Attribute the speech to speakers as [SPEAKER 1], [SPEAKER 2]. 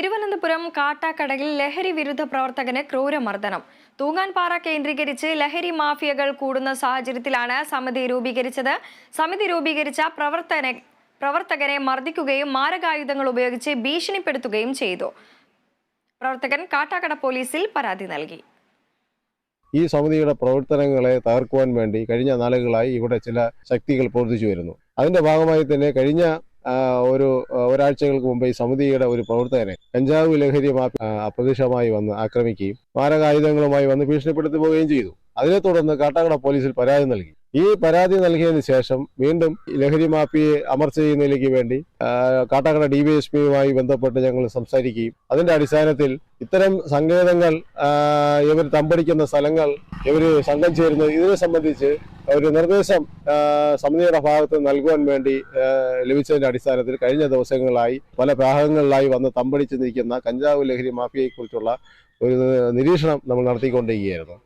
[SPEAKER 1] തിരുവനന്തപുരം കാട്ടാക്കടയിൽ ലഹരി വിരുദ്ധ പ്രവർത്തകന് ക്രൂരമർദ്ദനം. തൂങ്ങാൻപാറ കേന്ദ്രീകരിച്ച് ലഹരി മാഫിയകൾ കൂടുന്ന സാഹചര്യത്തിലാണ് സമിതി രൂപീകരിച്ചത്. സമിതി രൂപീകരിച്ച പ്രവർത്തന പ്രവർത്തകനെ മർദ്ദിക്കുകയും മാരകായുധങ്ങൾ ഉപയോഗിച്ച് ഭീഷണിപ്പെടുത്തുകയും ചെയ്തു. പ്രവർത്തകൻ കാട്ടാക്കട പോലീസിൽ പരാതി നൽകി.
[SPEAKER 2] ഈ സമിതിയുടെ പ്രവർത്തനങ്ങളെ തകർക്കുവാൻ വേണ്ടി കഴിഞ്ഞ നാളുകളായി ഇവിടെ ചില ശക്തികൾ പ്രവർത്തിച്ചു വരുന്നു. അതിന്റെ ഭാഗമായി തന്നെ കഴിഞ്ഞ ഒരു ഒരാഴ്ചകൾക്ക് മുമ്പ് ഈ സമിതിയുടെ ഒരു പ്രവർത്തകനെ കഞ്ചാവ് ലഹരി മാഫി ആ, വന്ന് ആക്രമിക്കുകയും മാരകായുധങ്ങളുമായി വന്ന് ഭീഷണിപ്പെടുത്തി പോവുകയും ചെയ്തു. അതിനെ തുടർന്ന് കാട്ടാക്കട പോലീസിൽ പരാതി നൽകി. ഈ പരാതി നൽകിയതിന് ശേഷം വീണ്ടും ലഹരി മാഫിയെ അമർച്ച ചെയ്യുന്നതിലേക്ക് വേണ്ടി കാട്ടാക്കട ഡി വി എസ് പിയുമായി ബന്ധപ്പെട്ട് ഞങ്ങൾ സംസാരിക്കുകയും അതിന്റെ അടിസ്ഥാനത്തിൽ ഇത്തരം സങ്കേതങ്ങൾ ഇവർ തമ്പടിക്കുന്ന സ്ഥലങ്ങൾ ഇവർ സംഘം ചേരുന്നത് ഇതിനെ സംബന്ധിച്ച് ഒരു നിർദ്ദേശം സമിതിയുടെ ഭാഗത്ത് നൽകുവാൻ വേണ്ടി ലഭിച്ചതിന്റെ അടിസ്ഥാനത്തിൽ കഴിഞ്ഞ ദിവസങ്ങളായി പല ഭാഗങ്ങളിലായി വന്ന് തമ്പടിച്ച് നിൽക്കുന്ന കഞ്ചാവ് ലഹരി മാഫിയയെക്കുറിച്ചുള്ള ഒരു നിരീക്ഷണം നമ്മൾ നടത്തിക്കൊണ്ടിരിക്കുകയായിരുന്നു.